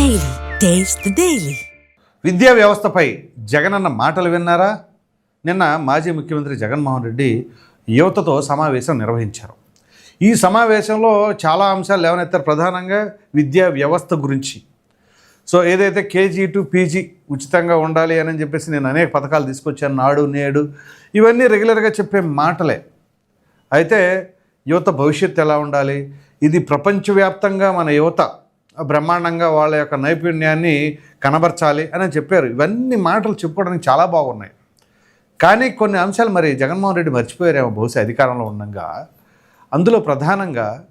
Daily taste daily విద్యా వ్యవస్థపై జగనన్న మాటలు విన్నారా? నిన్న మాజీ ముఖ్యమంత్రి జగన్మోహన్ రెడ్డి యువతతో సమావేశం నిర్వహించారు. ఈ సమావేశంలో చాలా అంశాలు లేవనెత్తారు. ప్రధానంగా విద్యా వ్యవస్థ గురించి. సో ఏదైతే కేజీ టు పీజీ ఉచితంగా ఉండాలి అని చెప్పేసి నేను అనేక పథకాలు తీసుకొచ్చాను. నాడు నేడు ఇవన్నీ రెగ్యులర్గా చెప్పే మాటలే. అయితే యువత భవిష్యత్తు ఎలా ఉండాలి? ఇది ప్రపంచవ్యాప్తంగా మన యువత బ్రహ్మాండంగా వాళ్ళ యొక్క నైపుణ్యాన్ని కనబరచాలి అని చెప్పారు. ఇవన్నీ మాటలు చెప్పుకోవడానికి చాలా బాగున్నాయి. కానీ కొన్ని అంశాలు మరి జగన్మోహన్ రెడ్డి మర్చిపోయారేమో బహుశా అధికారంలో ఉండగా. అందులో ప్రధానంగా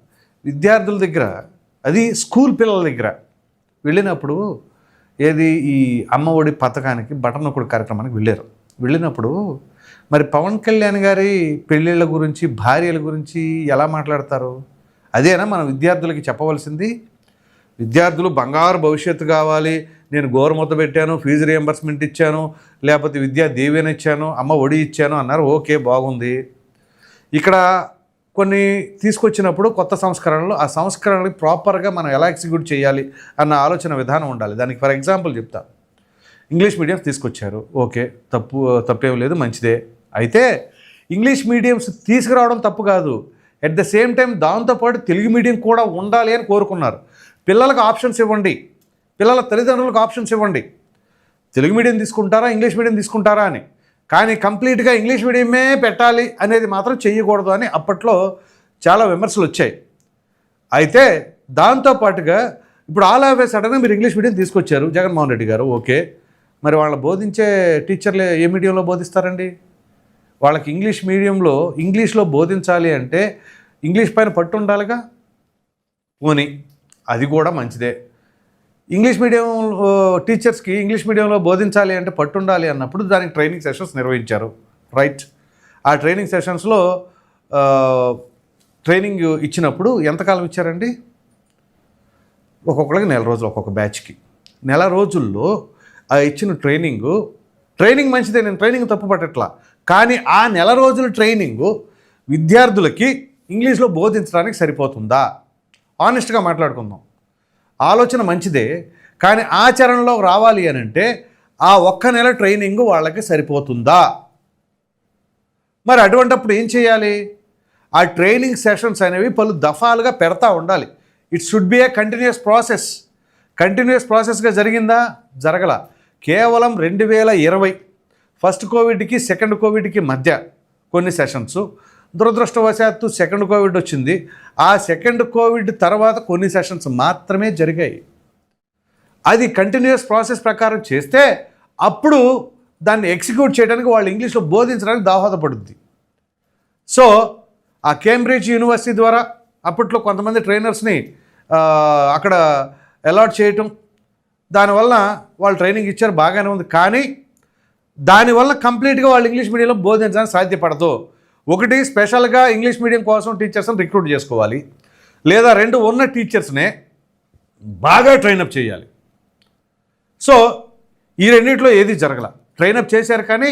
విద్యార్థుల దగ్గర అది స్కూల్ పిల్లల దగ్గర వెళ్ళినప్పుడు ఏది ఈ అమ్మ ఒడి పథకానికి బటన్ ఒకటి కార్యక్రమానికి వెళ్ళారు. వెళ్ళినప్పుడు మరి పవన్ కళ్యాణ్ గారి పెళ్ళిళ్ళ గురించి భార్యల గురించి ఎలా మాట్లాడతారు? అదేనా మన విద్యార్థులకి చెప్పవలసింది? విద్యార్థులు బంగారు భవిష్యత్తు కావాలి. నేను గోరుమూత పెట్టాను ఫీజు రియంబర్స్మెంట్ ఇచ్చాను లేకపోతే విద్యా దీవెన ఇచ్చాను అమ్మ ఒడి ఇచ్చాను అన్నారు ఓకే బాగుంది. ఇక్కడ కొన్ని తీసుకొచ్చినప్పుడు కొత్త సంస్కరణలు ఆ సంస్కరణలు ప్రాపర్గా మనం ఎలా ఎగ్జిక్యూట్ చేయాలి అన్న ఆలోచన విధానం ఉండాలి. దానికి ఫర్ ఎగ్జాంపుల్ చెప్తా. ఇంగ్లీష్ మీడియం తీసుకొచ్చారు. ఓకే తప్పు తప్పేం లేదు మంచిదే. అయితే ఇంగ్లీష్ మీడియంస్ తీసుకురావడం తప్పు కాదు. అట్ ద సేమ్ టైం దాంతోపాటు తెలుగు మీడియం కూడా ఉండాలి అని కోరుకున్నారు. పిల్లలకు ఆప్షన్స్ ఇవ్వండి. పిల్లల తల్లిదండ్రులకు ఆప్షన్స్ ఇవ్వండి. తెలుగు మీడియం తీసుకుంటారా ఇంగ్లీష్ మీడియం తీసుకుంటారా అని. కానీ కంప్లీట్గా ఇంగ్లీష్ మీడియమే పెట్టాలి అనేది మాత్రం చేయకూడదు అని అప్పట్లో చాలా విమర్శలు వచ్చాయి. అయితే దాంతోపాటుగా ఇప్పుడు ఆల్ ఆఫ్ ఏ సడన్గా మీరు ఇంగ్లీష్ మీడియం తీసుకొచ్చారు. జగన్మోహన్ రెడ్డి గారు ఓకే. మరి వాళ్ళ బోధించే టీచర్లు ఏ మీడియంలో బోధిస్తారండి? వాళ్ళకి ఇంగ్లీష్ మీడియంలో ఇంగ్లీష్లో బోధించాలి అంటే ఇంగ్లీష్ పైన పట్టు ఉండాలిగా? పోనీ. అది కూడా మంచిదే. ఇంగ్లీష్ మీడియం టీచర్స్కి ఇంగ్లీష్ మీడియంలో బోధించాలి అంటే పట్టు ఉండాలి అన్నప్పుడు దానికి ట్రైనింగ్ సెషన్స్ నిర్వహించారు. రైట్. ఆ ట్రైనింగ్ సెషన్స్లో ట్రైనింగ్ ఇచ్చినప్పుడు ఎంతకాలం ఇచ్చారండి? ఒక్కొక్కరికి నెల రోజులు ఒక్కొక్క బ్యాచ్కి. నెల రోజుల్లో ఆ ఇచ్చిన ట్రైనింగు ట్రైనింగ్ మంచిదే నేను ట్రైనింగ్ తప్పు పట్టట్లా. కానీ ఆ నెల రోజుల ట్రైనింగు విద్యార్థులకి ఇంగ్లీష్లో బోధించడానికి సరిపోతుందా? ఆనెస్ట్గా మాట్లాడుకుందాం. ఆలోచన మంచిదే కానీ ఆచరణలో రావాలి అని అంటే ఆ ఒక్క నెల ట్రైనింగ్ వాళ్ళకి సరిపోతుందా? మరి అటువంటప్పుడు ఏం చేయాలి? ఆ ట్రైనింగ్ సెషన్స్ అనేవి పలు దఫాలుగా పెడతా ఉండాలి. It should be a continuous process continuous ప్రాసెస్గా జరిగిందా? జరగల. కేవలం రెండు వేల ఇరవై. ఫస్ట్ కోవిడ్కి సెకండ్ కోవిడ్కి మధ్య కొన్ని సెషన్స్. దురదృష్టవశాత్తు సెకండ్ కోవిడ్ వచ్చింది. ఆ సెకండ్ కోవిడ్ తర్వాత కొన్ని సెషన్స్ మాత్రమే జరిగాయి. అది కంటిన్యూస్ ప్రాసెస్ ప్రకారం చేస్తే అప్పుడు దాన్ని ఎగ్జిక్యూట్ చేయడానికి వాళ్ళు ఇంగ్లీష్లో బోధించడానికి దోహదపడుద్ది. సో ఆ కేంబ్రిడ్జ్ యూనివర్సిటీ ద్వారా అప్పట్లో కొంతమంది ట్రైనర్స్ని అక్కడ అలాట్ చేయటం దానివల్ల వాళ్ళు ట్రైనింగ్ ఇచ్చారు బాగానే ఉంది. కానీ దానివల్ల కంప్లీట్గా వాళ్ళు ఇంగ్లీష్ మీడియంలో బోధించడానికి సాధ్యపడదు. ఒకటి స్పెషల్గా ఇంగ్లీష్ మీడియం కోసం టీచర్స్ని రిక్రూట్ చేసుకోవాలి. లేదా రెండు ఉన్న టీచర్స్నే బాగా ట్రైనప్ చేయాలి. సో ఈ రెండింటిలో ఏది జరగల? ట్రైనప్ చేశారు కానీ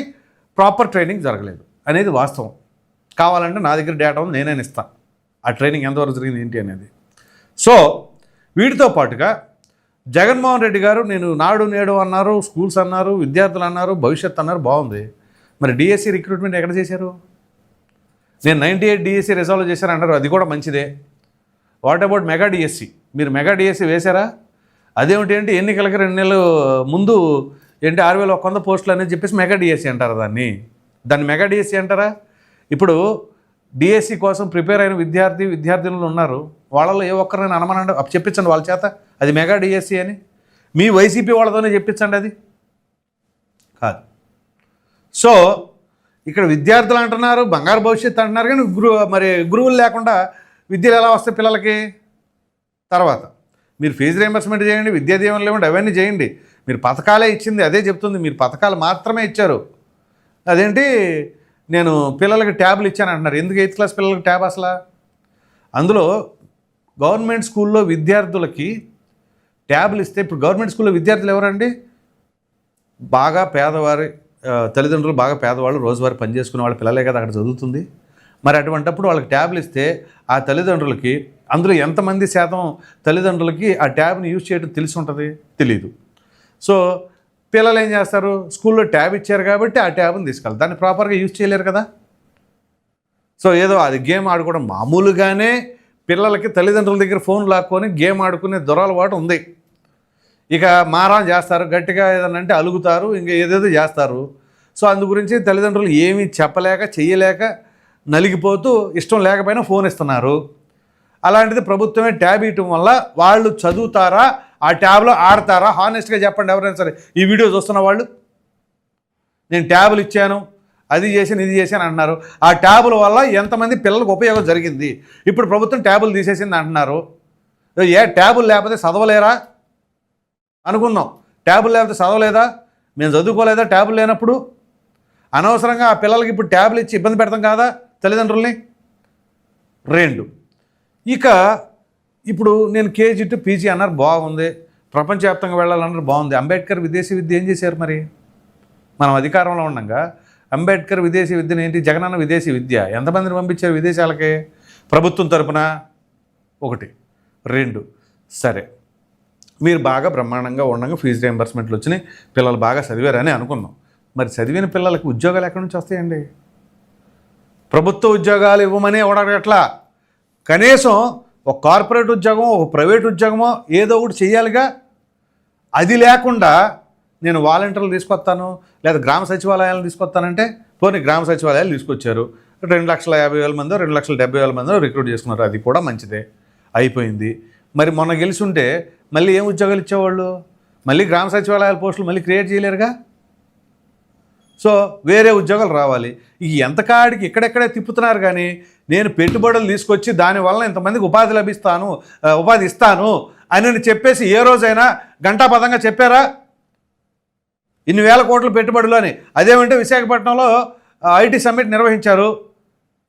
ప్రాపర్ ట్రైనింగ్ జరగలేదు అనేది వాస్తవం. కావాలంటే నా దగ్గర డేటా ఉంది నేనే ఇస్తాను ఆ ట్రైనింగ్ ఎంతవరకు జరిగింది ఏంటి అనేది. సో వీటితో పాటుగా జగన్మోహన్ రెడ్డి గారు నేను నాడు నేడు అన్నారు స్కూల్స్ అన్నారు విద్యార్థులు అన్నారు భవిష్యత్ అన్నారు బాగుంది. మరి డిఎస్సి రిక్రూట్మెంట్ ఎక్కడ చేశారు? నేను నైంటీ ఎయిట్ డిఎస్సి రిజాల్వ్ చేశాను అంటారు అది కూడా మంచిదే. వాట్ అబౌట్ మెగా డిఎస్సి మీరు మెగా డిఎస్సి వేశారా? అదేమిటి అంటే ఎన్నికలకి రెండు నెలలు ముందు ఏంటి ఆరు వేల ఒక వంద పోస్టులు అనేది చెప్పేసి మెగా డిఎస్సి అంటారు దాన్ని. దాన్ని మెగా డిఎస్సి అంటారా? ఇప్పుడు డిఎస్సి కోసం ప్రిపేర్ అయిన విద్యార్థి విద్యార్థినులు ఉన్నారు. వాళ్ళలో ఏ ఒక్కరైనా అనమనండి చెప్పించండి వాళ్ళ చేత. అది మెగా డిఎస్సి అని. మీ వైసీపీ వాళ్ళతోనే చెప్పించండి అది. కాదు. సో ఇక్కడ విద్యార్థులు అంటున్నారు బంగారు భవిష్యత్తు అంటున్నారు కానీ గురు మరి గురువులు లేకుండా విద్యలు ఎలా వస్తాయి పిల్లలకి? తర్వాత మీరు ఫీజు రియంబర్స్మెంట్ చేయండి విద్యా దీవెనలు ఇవ్వండి అవన్నీ చేయండి. మీరు పథకాలే ఇచ్చింది అదే చెప్తుంది మీరు పథకాలు మాత్రమే ఇచ్చారు. అదేంటి? నేను పిల్లలకి ట్యాబ్లు ఇచ్చాను అంటున్నారు. ఎందుకు ఎయిత్ క్లాస్ పిల్లలకి ట్యాబ్ అసలు? అందులో గవర్నమెంట్ స్కూల్లో విద్యార్థులకి ట్యాబ్లు ఇస్తే ఇప్పుడు గవర్నమెంట్ స్కూల్లో విద్యార్థులు ఎవరండి? బాగా పేదవారి తల్లిదండ్రులు బాగా పేదవాళ్ళు రోజువారీ పని చేసుకునే వాళ్ళ పిల్లలే కదా అక్కడ చదువుతుంది. మరి అటువంటప్పుడు వాళ్ళకి ట్యాబ్లు ఇస్తే ఆ తల్లిదండ్రులకి అందులో ఎంతమంది శాతం తల్లిదండ్రులకి ఆ ట్యాబ్ని యూజ్ చేయడం తెలిసి ఉంటుంది? తెలియదు సో పిల్లలు ఏం చేస్తారు? స్కూల్లో ట్యాబ్ ఇచ్చారు కాబట్టి ఆ ట్యాబ్ని తీసుకెళ్ళాలి దాన్ని ప్రాపర్గా యూజ్ చేయలేరు కదా? సో ఏదో అది గేమ్ ఆడుకోవడం మామూలుగానే పిల్లలకి తల్లిదండ్రుల దగ్గర ఫోన్ లాక్కొని గేమ్ ఆడుకునే దురలవాటు ఉంది. ఇక మారం చేస్తారు గట్టిగా ఏదన్నా అంటే అలుగుతారు ఇంకా ఏదేదో చేస్తారు. సో అందు గురించి తల్లిదండ్రులు ఏమీ చెప్పలేక చెయ్యలేక నలిగిపోతూ ఇష్టం లేకపోయినా ఫోన్ ఇస్తున్నారు. అలాంటిది ప్రభుత్వమే ట్యాబ్ ఇవ్వటం వల్ల వాళ్ళు చదువుతారా ఆ ట్యాబ్లో ఆడతారా? హానెస్ట్గా చెప్పండి ఎవరైనా సరే. ఈ వీడియో చూస్తున్న వాళ్ళు నేను ట్యాబులు ఇచ్చాను అది చేశాను ఇది చేశాను అంటున్నారు. ఆ ట్యాబుల వల్ల ఎంతమంది పిల్లలకు ఉపయోగం జరిగింది? ఇప్పుడు ప్రభుత్వం ట్యాబులు తీసేసింది అంటున్నారు. ఏ ట్యాబులు లేకపోతే చదవలేరా? అనుకుందాం. ట్యాబులు లేకపోతే చదవలేదా? మేము చదువుకోలేదా ట్యాబులు లేనప్పుడు? అనవసరంగా ఆ పిల్లలకి ఇప్పుడు ట్యాబ్లు ఇచ్చి ఇబ్బంది పెడతాం కాదా తల్లిదండ్రుల్ని? రెండు. ఇక ఇప్పుడు నేను కేజీ టు పీజీ అన్నారు బాగుంది. ప్రపంచవ్యాప్తంగా వెళ్ళాలన్నారు బాగుంది. అంబేద్కర్ విదేశీ విద్య ఏం చేశారు మరి? మనం అధికారంలో ఉండగా. అంబేద్కర్ విదేశీ విద్యను ఏంటి? జగనన్న విదేశీ విద్య. ఎంతమందిని పంపించారు విదేశాలకి? ప్రభుత్వం తరపున? ఒకటి. రెండు. సరే. మీరు బాగా బ్రహ్మాండంగా ఉండగా ఫీజు రియంబర్స్మెంట్లు వచ్చినాయి పిల్లలు బాగా చదివారని అనుకుందాం మరి చదివిన పిల్లలకి ఉద్యోగాలు ఎక్కడి నుంచి వస్తాయండి? ప్రభుత్వ ఉద్యోగాలు ఇవ్వమని ఎవడగట్లా కనీసం ఒక కార్పొరేట్ ఉద్యోగం ఒక ప్రైవేట్ ఉద్యోగమో ఏదో ఒకటి చేయాలిగా అది లేకుండా నేను వాలంటీర్లు తీసుకొస్తాను లేదా గ్రామ సచివాలయాలను తీసుకొస్తానంటే పోనీ గ్రామ సచివాలయాలు తీసుకొచ్చారు. రెండు లక్షల యాభై వేల మందో రెండు లక్షల డెబ్బై వేల మందో రిక్రూట్ చేసుకున్నారు. అది కూడా మంచిదే. అయిపోయింది. మరి మొన్న గెలిచుంటే మళ్ళీ ఏం ఉద్యోగాలు ఇచ్చేవాళ్ళు? మళ్ళీ గ్రామ సచివాలయాల పోస్టులు మళ్ళీ క్రియేట్ చేయలేరుగా? సో వేరే ఉద్యోగాలు రావాలి. ఈ ఎంతకాడికి ఇక్కడెక్కడే తిప్పుతున్నారు కానీ నేను పెట్టుబడులు తీసుకొచ్చి దానివల్ల ఇంతమందికి ఉపాధి లభిస్తాను ఉపాధి ఇస్తాను అని చెప్పేసి ఏ రోజైనా గంటాపదంగా చెప్పారా? ఇన్ని వేల కోట్ల పెట్టుబడులు అని. అదేమంటే విశాఖపట్నంలో ఐటీ సమ్మిట్ నిర్వహించారు.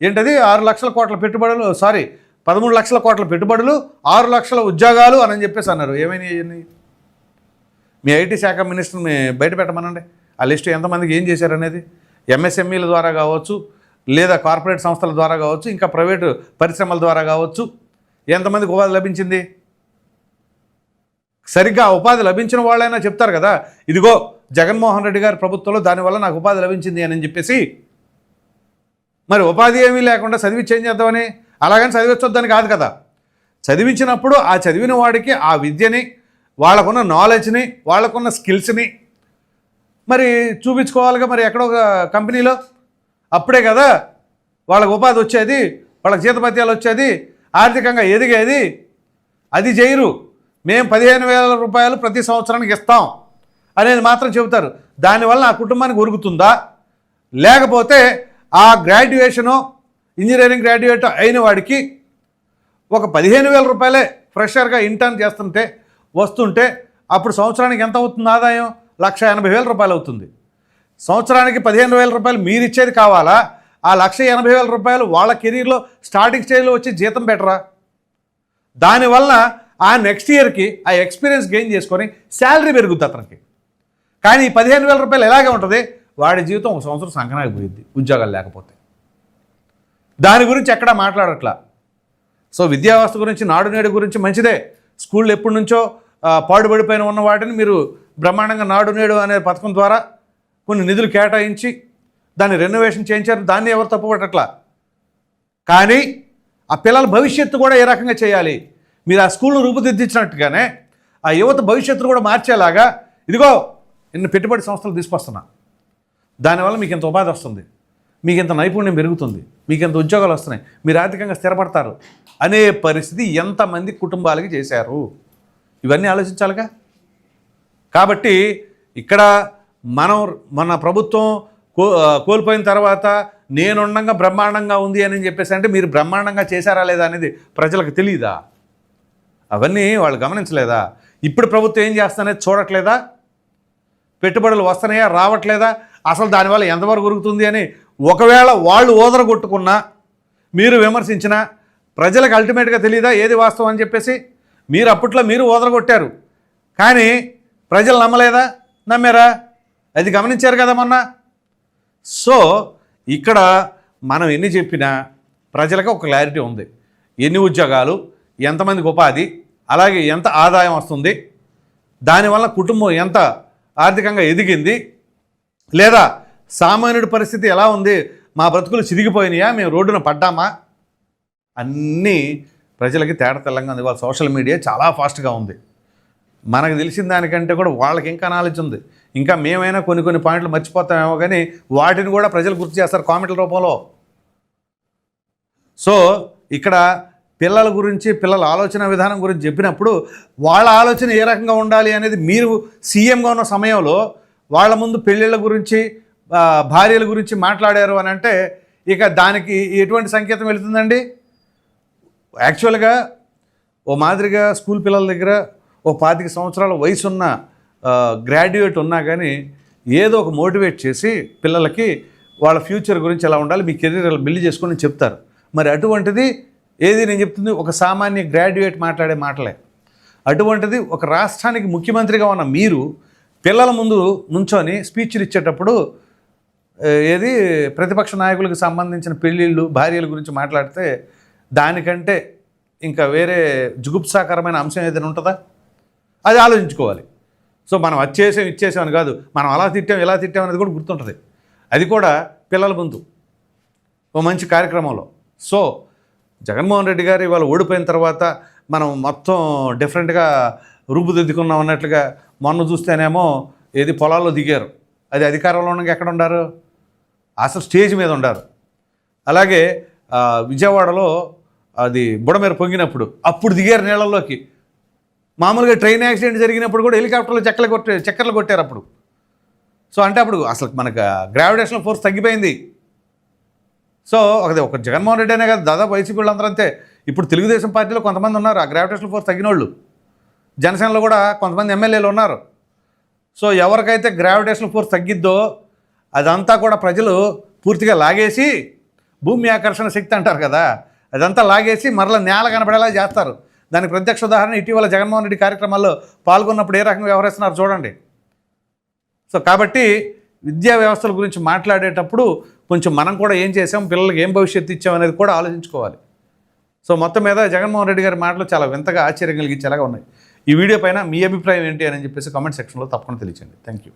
ఏంటది? ఆరు లక్షల కోట్ల పెట్టుబడులు సారీ పదమూడు లక్షల కోట్ల పెట్టుబడులు ఆరు లక్షల ఉద్యోగాలు అని చెప్పేసి అన్నారు. ఏమైనా మీ ఐటీ శాఖ మినిస్టర్ని బయట పెట్టమనండి. ఆ లిస్టు ఎంతమందికి ఏం చేశారనేది ఎంఎస్ఎంఈల ద్వారా కావచ్చు లేదా కార్పొరేట్ సంస్థల ద్వారా కావచ్చు ఇంకా ప్రైవేటు పరిశ్రమల ద్వారా కావచ్చు ఎంతమందికి ఉపాధి లభించింది? సరిగ్గా ఉపాధి లభించిన వాళ్ళైనా చెప్తారు కదా. ఇదిగో జగన్మోహన్ రెడ్డి గారి ప్రభుత్వంలో దానివల్ల నాకు ఉపాధి లభించింది అని చెప్పేసి. మరి ఉపాధి ఏమీ లేకుండా చదివి చేంజ్ చేద్దామని అలాగని చదివించొద్దని కాదు కదా. చదివించినప్పుడు ఆ చదివిన వాడికి ఆ విద్యని వాళ్ళకున్న నాలెడ్జ్ని వాళ్ళకున్న స్కిల్స్ని మరి చూపించుకోవాలిగా మరి ఎక్కడో ఒక కంపెనీలో అప్పుడే కదా వాళ్ళకి ఉపాధి వచ్చేది వాళ్ళకి జీతపత్యాలు వచ్చేది ఆర్థికంగా ఎదిగేది. అది చేయరు మేము పదిహేను వేల రూపాయలు ప్రతి సంవత్సరానికి ఇస్తాం అనేది మాత్రం చెబుతారు. దానివల్ల ఆ కుటుంబానికి ఉరుగుతుందా లేకపోతే ఆ గ్రాడ్యుయేషను ఇంజనీరింగ్ గ్రాడ్యుయేట్ అయిన వాడికి ఒక పదిహేను వేల రూపాయలే ఫ్రెషర్గా ఇంటర్న్ చేస్తుంటే వస్తుంటే అప్పుడు సంవత్సరానికి ఎంత అవుతుంది ఆదాయం? లక్ష ఎనభై వేల రూపాయలు అవుతుంది. సంవత్సరానికి పదిహేను వేల రూపాయలు మీరు ఇచ్చేది కావాలా? ఆ లక్ష ఎనభై వేల రూపాయలు వాళ్ళ కెరీర్లో స్టార్టింగ్ స్టేజ్లో వచ్చి జీతం బెటరా? దానివల్ల ఆ నెక్స్ట్ ఇయర్కి ఆ ఎక్స్పీరియన్స్ గెయిన్ చేసుకొని శాలరీ పెరుగుద్ది అతనికి. కానీ ఈ పదిహేను వేల రూపాయలు ఎలాగే ఉంటుంది? వాడి జీవితం ఒక సంవత్సరం సంకనాకి పోయిద్ది ఉద్యోగాలు లేకపోతే. దాని గురించి ఎక్కడా మాట్లాడట్లా. సో విద్యావస్థ గురించి నాడు నేడు గురించి మంచిదే. స్కూళ్ళు ఎప్పటి నుంచో పాడుబడిపోయిన ఉన్న వాటిని మీరు బ్రహ్మాండంగా నాడు నేడు అనే పథకం ద్వారా కొన్ని నిధులు కేటాయించి దాన్ని రెనోవేషన్ చేయించారు. దాన్ని ఎవరు తప్పుపట్టట్లా? కానీ ఆ పిల్లల భవిష్యత్తు కూడా ఏ రకంగా చేయాలి? మీరు ఆ స్కూల్ను రూపుదిద్దించినట్టుగానే ఆ యువత భవిష్యత్తును కూడా మార్చేలాగా ఇదిగో ఇన్ని పెట్టుబడి సంస్థలు తీసుకొస్తున్నా. దానివల్ల మీకు ఇంత ఉపాధి వస్తుంది. మీకు ఇంత నైపుణ్యం పెరుగుతుంది మీకు ఇంత ఉద్యోగాలు వస్తున్నాయి మీరు ఆర్థికంగా స్థిరపడతారు అనే పరిస్థితి ఎంతమంది కుటుంబాలకి చేశారు? ఇవన్నీ ఆలోచించాలిగా? కాబట్టి ఇక్కడ మనం మన ప్రభుత్వం కో కోల్పోయిన తర్వాత నేనుండగా బ్రహ్మాండంగా ఉంది అని చెప్పేసి అంటే మీరు బ్రహ్మాండంగా చేశారా లేదా అనేది ప్రజలకు తెలియదా అవన్నీ వాళ్ళు గమనించలేదా? ఇప్పుడు ప్రభుత్వం ఏం చేస్తానేది చూడట్లేదా? పెట్టుబడులు వస్తున్నాయా రావట్లేదా? అసలు దానివల్ల ఎంతవరకు ఉరుగుతుంది అని ఒకవేళ వాళ్ళు ఓదరగొట్టుకున్నా మీరు విమర్శించినా ప్రజలకు అల్టిమేట్గా తెలియదా ఏది వాస్తవం అని చెప్పేసి మీరు అప్పట్లో మీరు ఓదరగొట్టారు. కానీ ప్రజలు నమ్మలేదా? నమ్మారా? అది గమనించారు కదా మొన్న? సో ఇక్కడ మనం ఎన్ని చెప్పినా ప్రజలకు ఒక క్లారిటీ ఉంది. ఎన్ని ఉద్యోగాలు ఎంతమందికి ఉపాధి అలాగే ఎంత ఆదాయం వస్తుంది దానివల్ల కుటుంబం ఎంత ఆర్థికంగా ఎదిగింది లేదా సామాన్యుడి పరిస్థితి ఎలా ఉంది? మా బ్రతుకులు చిరిగిపోయినాయా? మేము రోడ్డున పడ్డామా? అన్నీ ప్రజలకి తేడా తెల్లంగా ఉంది. వాళ్ళ సోషల్ మీడియా చాలా ఫాస్ట్గా ఉంది. మనకు తెలిసిన దానికంటే కూడా వాళ్ళకి ఇంకా నాలెడ్జ్ ఉంది. ఇంకా మేమైనా కొన్ని కొన్ని పాయింట్లు మర్చిపోతామేమో కానీ వాటిని కూడా ప్రజలు గుర్తు చేస్తారు కామెంట్ల రూపంలో. సో ఇక్కడ పిల్లల గురించి పిల్లల ఆలోచన విధానం గురించి చెప్పినప్పుడు వాళ్ళ ఆలోచన ఏ రకంగా ఉండాలి అనేది మీరు సీఎంగా ఉన్న సమయంలో వాళ్ళ ముందు పెళ్ళిళ్ళ గురించి భార్యల గురించి మాట్లాడారు అని అంటే ఇక దానికి ఎటువంటి సంకేతం వెళుతుందండి? యాక్చువల్గా ఓ మాదిరిగా స్కూల్ పిల్లల దగ్గర ఓ పాతిక సంవత్సరాల వయసు ఉన్న గ్రాడ్యుయేట్ ఉన్నా కానీ ఏదో ఒక మోటివేట్ చేసి పిల్లలకి వాళ్ళ ఫ్యూచర్ గురించి ఎలా ఉండాలి మీ కెరీర్ బిల్డ్ చేసుకొని చెప్తారు. మరి అటువంటిది ఏది నేను చెప్తుంది ఒక సామాన్య గ్రాడ్యుయేట్ మాట్లాడే మాటలే. అటువంటిది ఒక రాష్ట్రానికి ముఖ్యమంత్రిగా ఉన్న మీరు పిల్లల ముందు నుంచొని స్పీచ్లు ఇచ్చేటప్పుడు ఏది? ప్రతిపక్ష నాయకులకు సంబంధించిన పెళ్ళిళ్ళు భార్యల గురించి మాట్లాడితే దానికంటే ఇంకా వేరే జుగుప్సాకరమైన అంశం ఏదైనా ఉంటుందా? అది ఆలోచించుకోవాలి. సో మనం వచ్చేసాం ఇచ్చేసాం అని కాదు. మనం అలా తిట్టాం ఇలా తిట్టాం అనేది కూడా గుర్తుంటుంది. అది కూడా పిల్లల ముందు. ఓ మంచి కార్యక్రమంలో. సో జగన్మోహన్ రెడ్డి గారు ఇవాళ ఓడిపోయిన తర్వాత మనం మొత్తం డిఫరెంట్గా రూపుదిద్దుకున్నాం అన్నట్లుగా మొన్న చూస్తేనేమో ఏది పొలాల్లో దిగారు. అది అధికారంలో ఉండగా ఎక్కడ ఉండారు? అసలు స్టేజ్ మీద ఉండారు అలాగే విజయవాడలో అది బుడమేర పొంగినప్పుడు అప్పుడు దిగారు నీళ్ళల్లోకి. మామూలుగా ట్రైన్ యాక్సిడెంట్ జరిగినప్పుడు కూడా హెలికాప్టర్లో చెక్కలు కొట్టే చక్కర్లు కొట్టారు అప్పుడు. సో అంటే అప్పుడు అసలు మనకు గ్రావిటేషనల్ ఫోర్స్ తగ్గిపోయింది. సో అది ఒక జగన్మోహన్ రెడ్డి అనే కాదు దాదాపు వైసీపీ వాళ్ళందరూ అంతే. ఇప్పుడు తెలుగుదేశం పార్టీలో కొంతమంది ఉన్నారు ఆ గ్రావిటేషనల్ ఫోర్స్ తగ్గిన వాళ్ళు జనసేనలో కూడా కొంతమంది ఎమ్మెల్యేలు ఉన్నారు. సో ఎవరికైతే గ్రావిటేషనల్ ఫోర్స్ తగ్గిద్దో అదంతా కూడా ప్రజలు పూర్తిగా లాగేసి భూమి ఆకర్షణ శక్తి అంటారు కదా అదంతా లాగేసి మరలా నేల కనపడేలా చేస్తారు. దానికి ప్రత్యక్ష ఉదాహరణ ఇటీవల జగన్మోహన్ రెడ్డి కార్యక్రమాల్లో పాల్గొన్నప్పుడు ఏ రకంగా వ్యవహరిస్తున్నారు చూడండి. సో కాబట్టి విద్యా వ్యవస్థల గురించి మాట్లాడేటప్పుడు కొంచెం మనం కూడా ఏం చేసాం పిల్లలకి ఏం భవిష్యత్తు ఇచ్చాం అనేది కూడా ఆలోచించుకోవాలి. సో మొత్తం మీద జగన్మోహన్ రెడ్డి గారి మాటలు చాలా వింతగా ఆశ్చర్యం కలిగించేలాగా ఉన్నాయి. ఈ వీడియో పైన మీ అభిప్రాయం ఏంటి అని చెప్పేసి కామెంట్ సెక్షన్లో తప్పకుండా తెలియచండి థ్యాంక్ యూ